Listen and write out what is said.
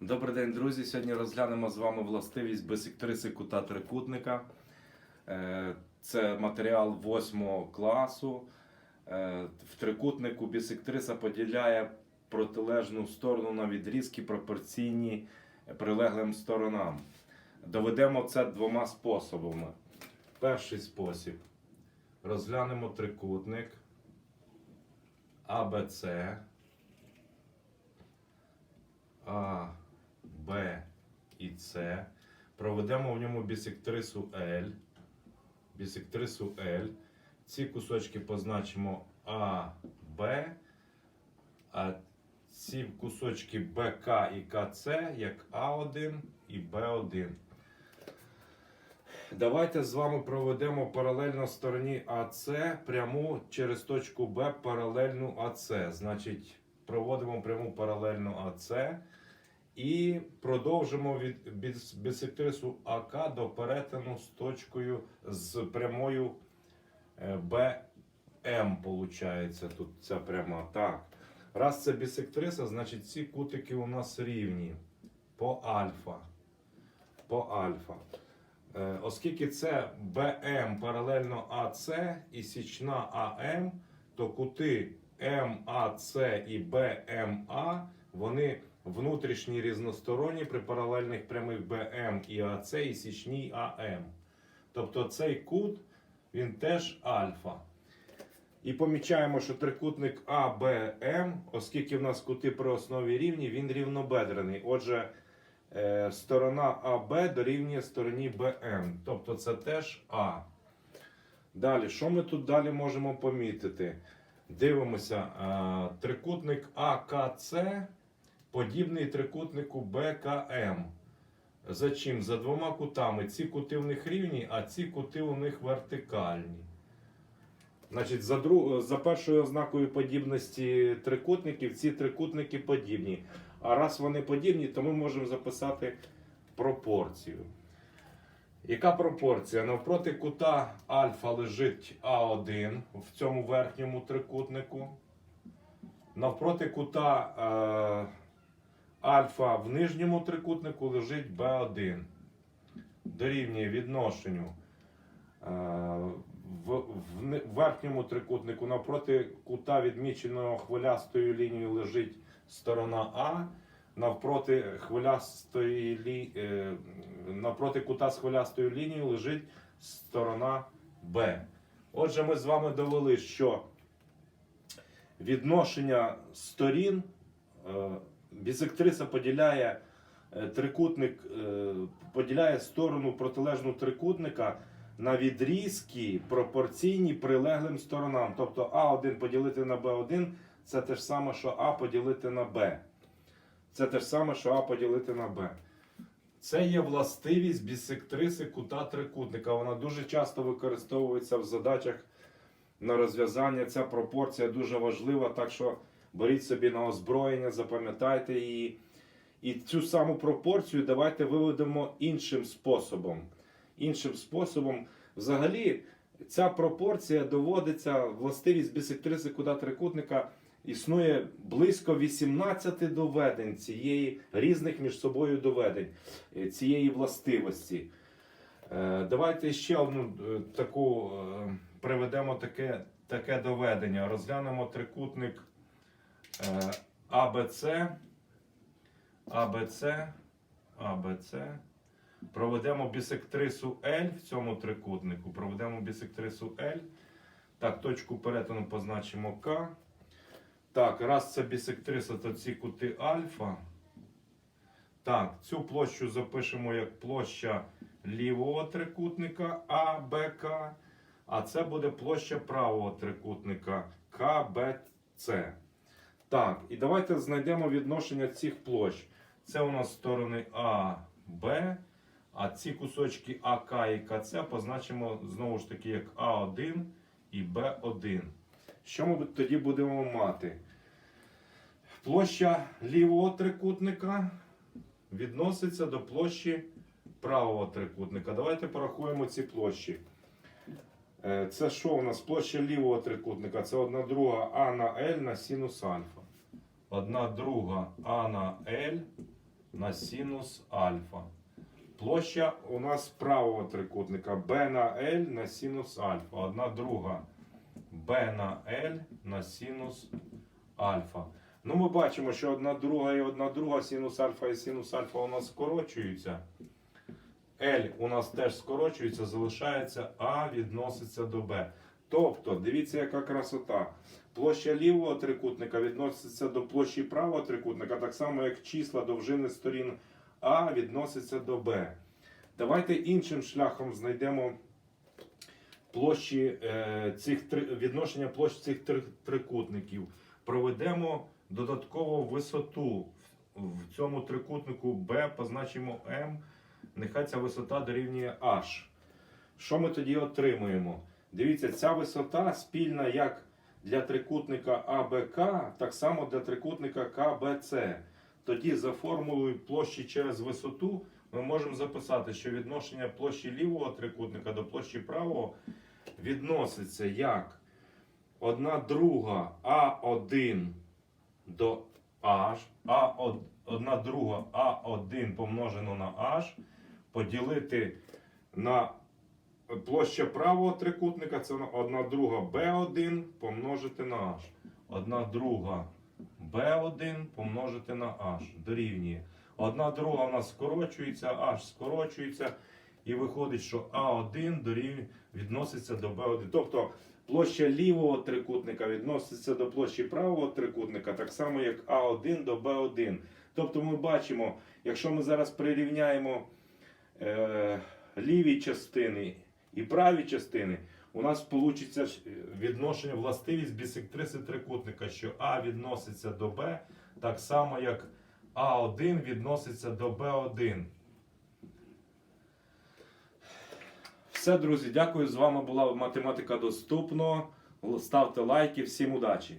Добрий день, друзі. Сьогодні розглянемо з вами властивість бисектриси кута трикутника. Е, Це матеріал 8 класу. Е, В трикутнику бісектриса поділяє протилежну сторону на відрізки пропорційні прилеглим сторонам. Доведемо це двома способами. Перший спосіб. Розглянемо трикутник АБЦ. А, Б і С. Проведемо в ньому бісектрису L. Бісектрису L. Ці кусочки позначимо А, Б. А ці кусочки БК і КЦ як А1 і Б1. Давайте з вами проведемо паралельно стороні АС пряму через точку Б паралельну АС. Значить, проводимо пряму паралельну АС і продовжимо від біс- бісектрису АК до перетину з точкою з прямою е, БМ. Получається тут ця пряма. Так. Раз це бісектриса, значить ці кутики у нас рівні по альфа. По альфа. Е, Оскільки це БМ паралельно АС і січна АМ, то кути МАЦ і БМА вони внутрішні різносторонні при паралельних прямих БМ і АЦ і січній АМ. Тобто цей кут він теж альфа. І помічаємо, що трикутник АБМ, оскільки в нас кути при основі рівні, він рівнобедрений. Отже, е, сторона АБ дорівнює стороні БМ. Тобто це теж А. Далі, що ми тут далі можемо помітити? Дивимося, е, трикутник АКЦ подібний трикутнику БКМ. За чим? За двома кутами. Ці кути в них рівні, а ці кути у них вертикальні. Значить, за, друг... за першою ознакою подібності трикутників, ці трикутники подібні. А раз вони подібні, то ми можемо записати пропорцію. Яка пропорція? Навпроти кута альфа лежить А1 в цьому верхньому трикутнику. Навпроти кута е, альфа в нижньому трикутнику лежить Б1. Дорівнює відношенню. Е, в, в верхньому трикутнику навпроти кута, відміченого хвилястою лінією, лежить сторона А. Навпроти хвилястої лі... е, навпроти кута з хвилястою лінією лежить сторона Б. Отже, ми з вами довели, що відношення сторін е, бісектриса поділяє е, трикутник, е, поділяє сторону протилежну трикутника на відрізки пропорційні прилеглим сторонам. Тобто А1 поділити на Б1 це те ж саме, що А поділити на Б. Це те ж саме, що А поділити на Б. Це є властивість бісектриси кута трикутника. Вона дуже часто використовується в задачах на розв'язання. Ця пропорція дуже важлива, так що беріть собі на озброєння, запам'ятайте її. І цю саму пропорцію давайте виведемо іншим способом. Іншим способом, взагалі, ця пропорція доводиться, властивість бісектриси кута трикутника існує близько 18 доведень цієї різних між собою доведень е, цієї властивості. Е, Давайте ще одну е, таку приведемо таке, таке доведення. Розглянемо трикутник АБЦ, АБЦ, АБЦ. Проведемо бісектрису L в цьому трикутнику. Проведемо бісектрису L. Так, точку перетину позначимо К. Так, раз це бісектриса, то ці кути альфа. Так, цю площу запишемо як площа лівого трикутника АБК. А це буде площа правого трикутника КБЦ. Так, і давайте знайдемо відношення цих площ. Це у нас сторони А, Б. А ці кусочки АК і КЦ позначимо знову ж таки як А1 і Б1. Що ми тоді будемо мати? Площа лівого трикутника відноситься до площі правого трикутника. Давайте порахуємо ці площі. Е, Це що у нас? Площа лівого трикутника? Це одна друга А на L на синус альфа. Одна друга А на L на синус альфа. Площа у нас правого трикутника b на L на синус альфа. Одна друга b на L на синус альфа. Ну, ми бачимо, що одна друга і одна друга синус альфа і синус альфа у нас скорочуються. L у нас теж скорочується, залишається А відноситься до Б. Тобто, дивіться, яка красота. Площа лівого трикутника відноситься до площі правого трикутника, так само як числа довжини сторін А відносяться до Б. Давайте іншим шляхом знайдемо площі е, цих відношення площ цих три, трикутників. Проведемо додатково висоту в цьому трикутнику B, позначимо M. Нехай ця висота дорівнює H. Що ми тоді отримуємо? Дивіться, ця висота спільна як для трикутника АБК, так само для трикутника КБЦ. Тоді за формулою площі через висоту ми можемо записати, що відношення площі лівого трикутника до площі правого відноситься як 1 друга А1 до H, А1 друга А1 помножено на H, поділити на площа правого трикутника, це 1 друга B1 помножити на H. 1 друга B1 помножити на H дорівнює. Одна друга у нас скорочується, H скорочується. І виходить, що А1 дорівнює, відноситься до Б1. Тобто площа лівого трикутника відноситься до площі правого трикутника, так само як А1 до Б1. Тобто ми бачимо, якщо ми зараз прирівняємо е, ліві частини і праві частини, у нас вийде відношення властивість бісектриси трикутника, що А відноситься до Б, так само як А1 відноситься до Б1. Все, друзі, дякую. З вами була математика доступно. Ставте лайки. Всім удачі!